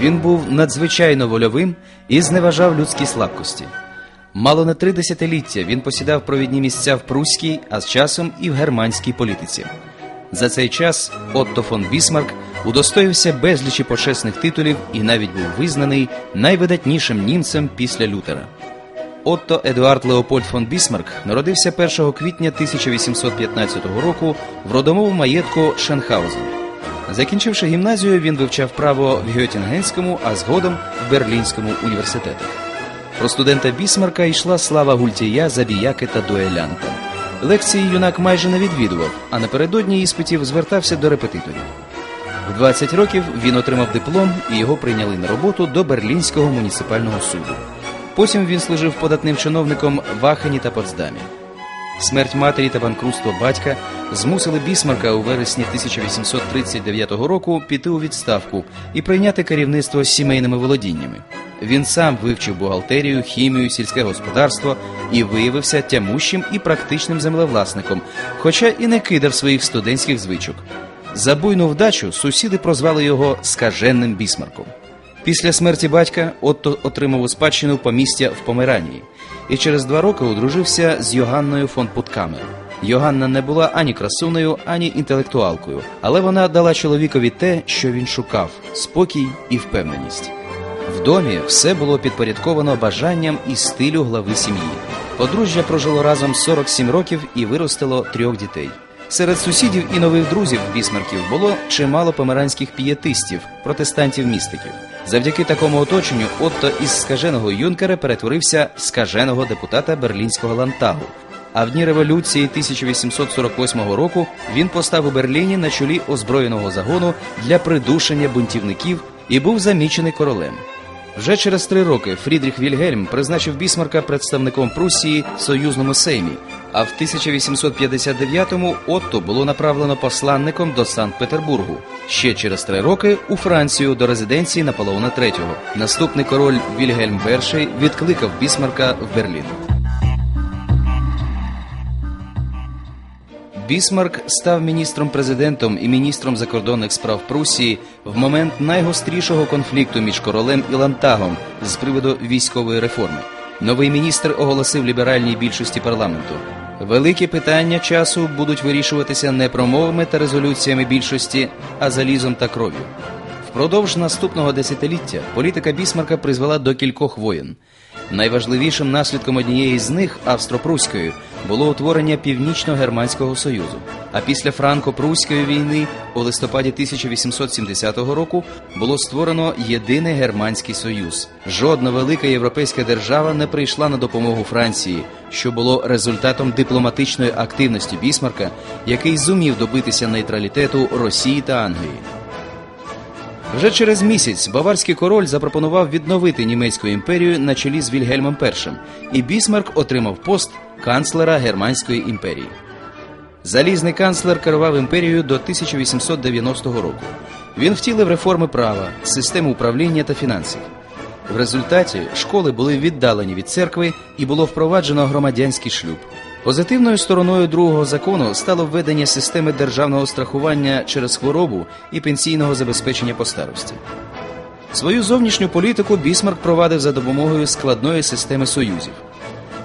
Він був надзвичайно вольовим і зневажав людські слабкості. Мало не три десятиліття він посідав провідні місця в пруській, а з часом і в германській політиці. За цей час Отто фон Бісмарк удостоївся безлічі почесних титулів і навіть був визнаний найвидатнішим німцем після Лютера. Отто Едуард Леопольд фон Бісмарк народився 1 квітня 1815 року в родовому маєтку Шенхаузен. Закінчивши гімназію, він вивчав право в Гьотінгенському, а згодом в Берлінському університетах. Про студента Бісмарка йшла слава гультія, забіяки та дуелянта. Лекції юнак майже не відвідував, а напередодні іспитів звертався до репетиторів. В 20 років він отримав диплом і його прийняли на роботу до Берлінського муніципального суду. Потім він служив податним чиновником в Ахені та Потсдамі. Смерть матері та банкрутство батька змусили Бісмарка у вересні 1839 року піти у відставку і прийняти керівництво сімейними володіннями. Він сам вивчив бухгалтерію, хімію, сільське господарство і виявився тямущим і практичним землевласником, хоча і не кидав своїх студентських звичок. За буйну вдачу сусіди прозвали його скаженним бісмарком. Після смерті батька Отто отримав у спадщину помістя в Померанії і через два роки одружився з Йоганною фон Путкамер. Йоганна не була ані красунею, ані інтелектуалкою, але вона дала чоловікові те, що він шукав спокій і впевненість. В домі все було підпорядковано бажанням і стилю глави сім'ї. Подружжя прожило разом 47 років і виростило трьох дітей. Серед сусідів і нових друзів бісмарків було чимало померанських пієтистів, протестантів-містиків. Завдяки такому оточенню Отто із скаженого юнкера перетворився в скаженого депутата берлінського лантагу. А в дні революції 1848 року він постав у Берліні на чолі озброєного загону для придушення бунтівників і був замічений королем. Вже через три роки Фрідріх Вільгельм призначив Бісмарка представником Пруссії в союзному сеймі. А в 1859-му Отто було направлено посланником до Санкт-Петербургу. Ще через три роки у Францію до резиденції Наполеона III. Наступний король Вільгельм І відкликав Бісмарка в Берлін. Бісмарк став міністром-президентом і міністром закордонних справ Прусії в момент найгострішого конфлікту між королем і лантагом з приводу військової реформи. Новий міністр оголосив ліберальній більшості парламенту. Великі питання часу будуть вирішуватися не промовами та резолюціями більшості, а залізом та кров'ю. Впродовж наступного десятиліття політика Бісмарка призвела до кількох воєн. Найважливішим наслідком однієї з них австро-пруської було утворення Північно-Германського Союзу. А після франко-пруської війни у листопаді 1870 року було створено єдиний германський союз. Жодна велика європейська держава не прийшла на допомогу Франції, що було результатом дипломатичної активності Бісмарка, який зумів добитися нейтралітету Росії та Англії. Вже через місяць баварський король запропонував відновити німецьку імперію на чолі з Вільгельмом І, і Бісмарк отримав пост канцлера Германської імперії. Залізний канцлер керував імперією до 1890 року. Він втілив реформи права, систему управління та фінансів. В результаті школи були віддалені від церкви і було впроваджено громадянський шлюб. Позитивною стороною другого закону стало введення системи державного страхування через хворобу і пенсійного забезпечення по старості. Свою зовнішню політику Бісмарк провадив за допомогою складної системи союзів.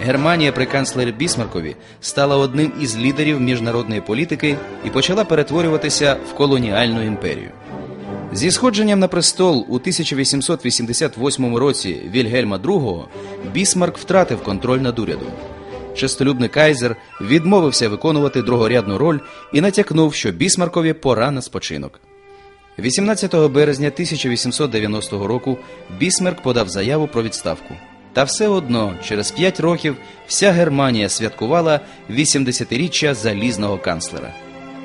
Германія при канцлері Бісмаркові стала одним із лідерів міжнародної політики і почала перетворюватися в колоніальну імперію. Зі сходженням на престол у 1888 році Вільгельма II Бісмарк втратив контроль над урядом. Честолюбний кайзер відмовився виконувати другорядну роль і натякнув, що Бісмаркові пора на спочинок. 18 березня 1890 року Бісмарк подав заяву про відставку. Та все одно, через п'ять років вся Германія святкувала 80-річчя залізного канцлера.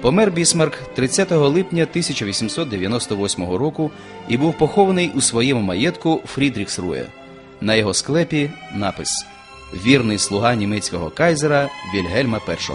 Помер Бісмарк 30 липня 1898 року і був похований у своєму маєтку Фрідріхсрує. На його склепі напис Вірний слуга німецького кайзера Вільгельма І.